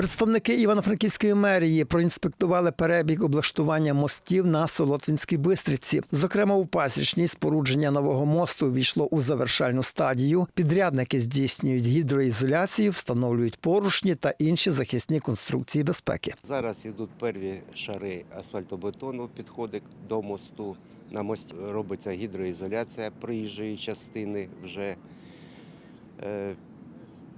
Представники Івано-Франківської мерії проінспектували перебіг облаштування мостів на Солотвинській Бистриці. Зокрема, у пасічній спорудження нового мосту війшло у завершальну стадію. Підрядники здійснюють гідроізоляцію, встановлюють порушні та інші захисні конструкції безпеки. Зараз йдуть перві шари асфальтобетону, підходить до мосту. На мості робиться гідроізоляція проїжджої частини вже.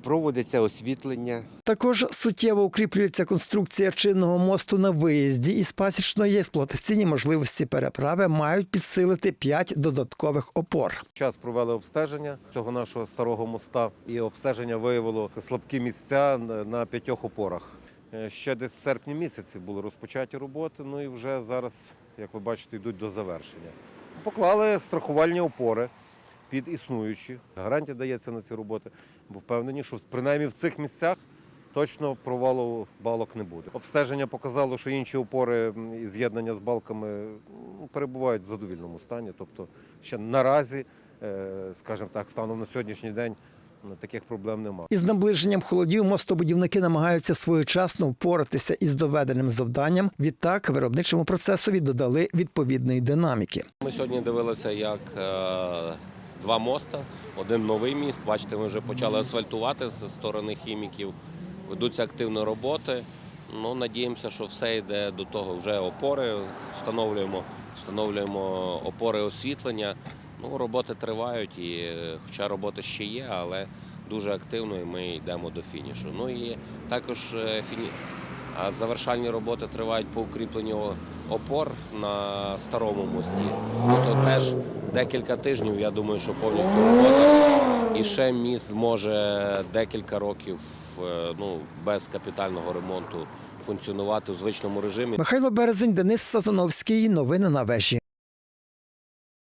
Проводиться освітлення. Також суттєво укріплюється конструкція чинного мосту на виїзді із пасічної експлуатаційні можливості переправи мають підсилити п'ять додаткових опор. Час провели обстеження цього нашого старого моста, і обстеження виявило слабкі місця на- на п'ятьох опорах. Е, Ще десь в серпні місяці були розпочаті роботи. Ну і вже зараз, як ви бачите, йдуть до завершення. Поклали страхувальні опори під існуючі. Гарантія дається на ці роботи, бо впевнені, що принаймні в цих місцях точно провалу балок не буде. Обстеження показало, що інші опори і з'єднання з балками перебувають в задовільному стані. Тобто ще наразі, е, скажімо так, станом на сьогоднішній день таких проблем немає. Із наближенням холодів мостобудівники намагаються своєчасно впоратися із доведеним завданням. Відтак виробничому процесові додали відповідної динаміки. Ми сьогодні дивилися, як е, два моста, один новий міст. Бачите, ми вже почали асфальтувати зі сторони хіміків. Ведуться активні роботи. Ну, надіємося, що все йде до того. Вже опори встановлюємо, встановлюємо опори освітлення. Ну, роботи тривають, і е, хоча роботи ще є, але дуже активно і ми йдемо до фінішу. Ну і також е, фіні... завершальні роботи тривають по укріпленню опор на старому мості. Тобто теж декілька тижнів, я думаю, що повністю робота. І ще міст зможе декілька років е, ну, без капітального ремонту функціонувати в звичному режимі. Михайло Березень, Денис Сатановський. Новини на вежі.